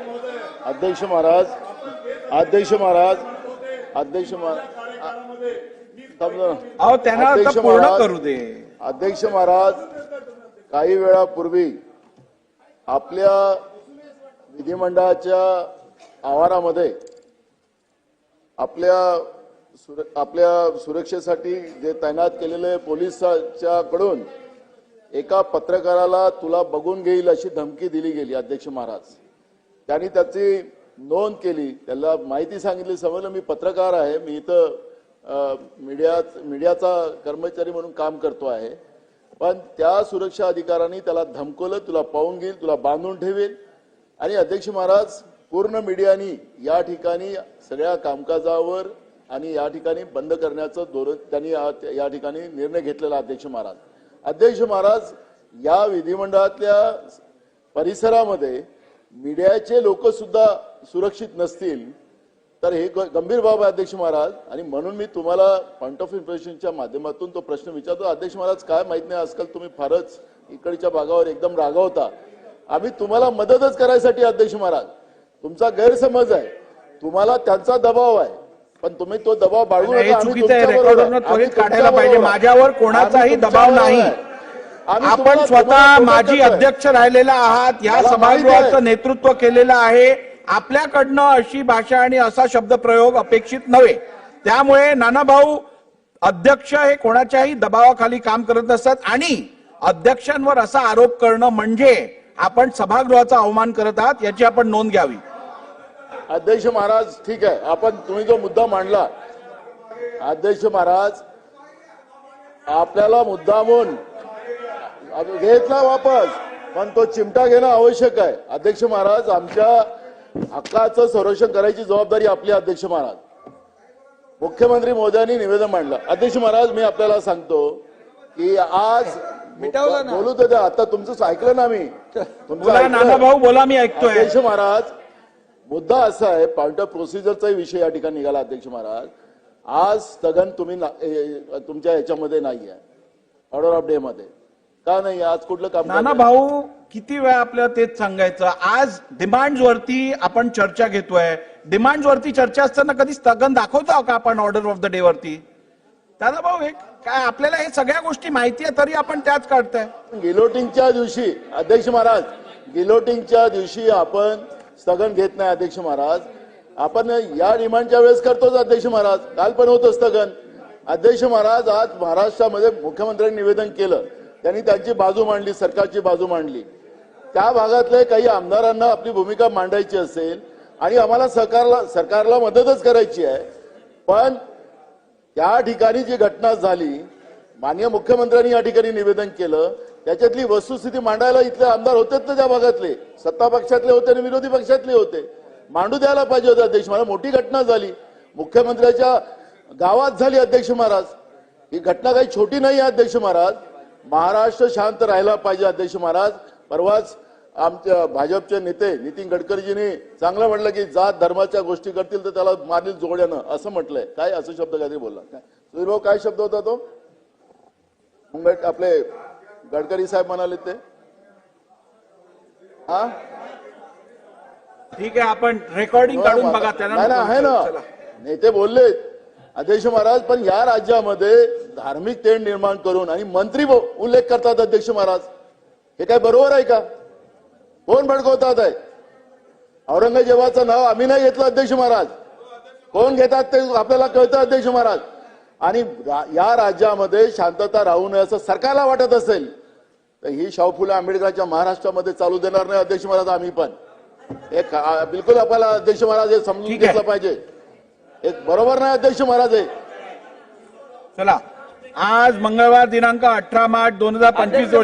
अध्यक्ष महाराज अध्यक्ष महाराज अध्यक्ष महाराज करू दे. अध्यक्ष महाराज काही वेळापूर्वी आपल्या विधिमंडळाच्या आवारामध्ये आपल्या सुर आपल्या सुरक्षेसाठी जे तैनात केलेले पोलिसाच्या कडून एका पत्रकाराला तुला बघून घेईल अशी धमकी दिली गेली अध्यक्ष महाराज. त्यांनी त्याची नोंद केली. त्याला माहिती सांगितली. समजलं मी पत्रकार आहे. मी इथं मीडिया मीडियाचा कर्मचारी म्हणून काम करतो आहे. पण त्या सुरक्षा अधिकाऱ्यांनी त्याला धमकवलं तुला पाहून घेईल तुला बांधून ठेवेल. आणि अध्यक्ष महाराज पूर्ण मीडियानी या ठिकाणी सगळ्या कामकाजावर आणि या ठिकाणी बंद करण्याचं धोरण त्यांनी या ठिकाणी निर्णय घेतलेला अध्यक्ष महाराज. अध्यक्ष महाराज या विधिमंडळातल्या परिसरामध्ये मीडियाचे लोक सुद्धा सुरक्षित नसतील तर हे गंभीर बाब आहे अध्यक्ष महाराज. आणि म्हणून मी तुम्हाला पॉईंट ऑफ इन्फॉर्मेशनच्या माध्यमातून तो प्रश्न विचारतो. अध्यक्ष महाराज काय माहीत नाही आजकाल तुम्ही फारच इकडच्या भागावर एकदम रागावता. आम्ही तुम्हाला मदतच करायसाठी अध्यक्ष महाराज. तुमचा गैरसमज आहे. तुम्हाला त्यांचा दबाव आहे. पण तुम्ही तो दबाव बाळगू नका. माझ्यावर कोणाचाही दबाव नाही. आपण स्वतः माजी. अध्यक्ष राहिलेला आहात या सभागृहाचं. नेतृत्व केलेलं आहे आपल्याकडनं अशी भाषा आणि असा शब्दप्रयोग अपेक्षित नव्हे त्यामुळे नाना भाऊ अध्यक्ष हे कोणाच्याही दबावाखाली काम करत नसतात आणि अध्यक्षांवर असा आरोप करणं म्हणजे आपण सभागृहाचा अवमान करत आहात याची आपण नोंद घ्यावी अध्यक्ष महाराज ठीक आहे आपण तुम्ही जो मुद्दा मांडला अध्यक्ष महाराज आपल्याला मुद्दामून घेतला वापस. पण तो चिमटा घेणं आवश्यक आहे. अध्यक्ष महाराज आमच्या हक्काचं संरक्षण करायची जबाबदारी आपली अध्यक्ष महाराज. मुख्यमंत्री मोदयांनी निवेदन मांडलं. अध्यक्ष महाराज मी आपल्याला सांगतो की आज मिटवलं. बोलू तर आता तुमचं ऐकलं ना मी. तुमचं भाऊ बोला मी ऐकतोय. अध्यक्ष महाराज मुद्दा असा आहे पॉइंट ऑफ प्रोसिजरचाही विषय या ठिकाणी निघाला अध्यक्ष महाराज. आज स्थगन तुम्ही तुमच्या याच्यामध्ये नाही आहे ऑर्डर ऑफ डे मध्ये. का नाही? आज कुठलं काम नाना भाऊ किती वेळा आपल्याला तेच सांगायचं? आज डिमांड वरती आपण चर्चा घेतोय. डिमांड वरती चर्चा असताना कधी स्थगन दाखवतो का आपण ऑर्डर ऑफ द डे वरती? दादा भाऊ हे काय आपल्याला हे सगळ्या गोष्टी माहिती आहे तरी आपण त्याच काढताय. गिलोटिंगच्या दिवशी अध्यक्ष महाराज गिलोटिंगच्या दिवशी आपण स्थगन घेत नाही अध्यक्ष महाराज. आपण या डिमांडच्या वेळेस करतोच अध्यक्ष महाराज. काल पण होतं स्थगन. अध्यक्ष महाराज आज महाराष्ट्रामध्ये मुख्यमंत्र्यांनी निवेदन केलं. त्यांनी त्यांची बाजू मांडली सरकारची बाजू मांडली. त्या भागातले काही आमदारांना आपली भूमिका मांडायची असेल आणि आम्हाला सरकारला सरकारला मदतच करायची आहे पण त्या ठिकाणी जी घटना झाली माननीय मुख्यमंत्र्यांनी या ठिकाणी निवेदन केलं त्याच्यातली वस्तुस्थिती मांडायला इथले आमदार होतेच ना त्या भागातले सत्ता पक्षातले होते आणि विरोधी पक्षातले होते. मांडू द्यायला पाहिजे होते अध्यक्ष महाराज मोठी घटना झाली. मुख्यमंत्र्याच्या गावात झाली अध्यक्ष महाराज. ही घटना काही छोटी नाही आहे अध्यक्ष महाराज. महाराष्ट्र शांत राहायला पाहिजे अध्यक्ष महाराज. परवाच आमच्या भाजपचे नेते नितीन गडकरीजींनी चांगलं म्हटलं की जात धर्माच्या गोष्टी करतील तर त्याला मारील जोड्यानं असं म्हटलंय. काय असं शब्द काहीतरी बोलला? काय? काय शब्द होता तो? मुंबई आपले गडकरी साहेब म्हणाले ते. हा? ठीक आहे आपण रेकॉर्डिंग काढून बघा नाही ना आहे ना. नेते बोलले अध्यक्ष महाराज पण या राज्यामध्ये धार्मिक तेढ निर्माण करून आणि मंत्री उल्लेख करतात अध्यक्ष महाराज. हे काय बरोबर आहे का? कोण भडकवतात आहे? औरंगजेबाचं नाव आम्ही नाही घेतलं अध्यक्ष महाराज. कोण घेतात ते आपल्याला कळतं अध्यक्ष महाराज. आणि रा- या राज्यामध्ये शांतता राहू नये असं सरकारला वाटत असेल तर ही शाहू फुले आंबेडकरांच्या महाराष्ट्रामध्ये चालू देणार नाही अध्यक्ष महाराज आम्ही पण. एक बिलकुल आपल्याला अध्यक्ष महाराज हे समजून. घेतलं पाहिजे. एक बरोबर नाही अध्यक्ष महाराज हे. चला. आज मंगळवार दिनांक अठरा मार्च दोन हजार पंचवीस रोजी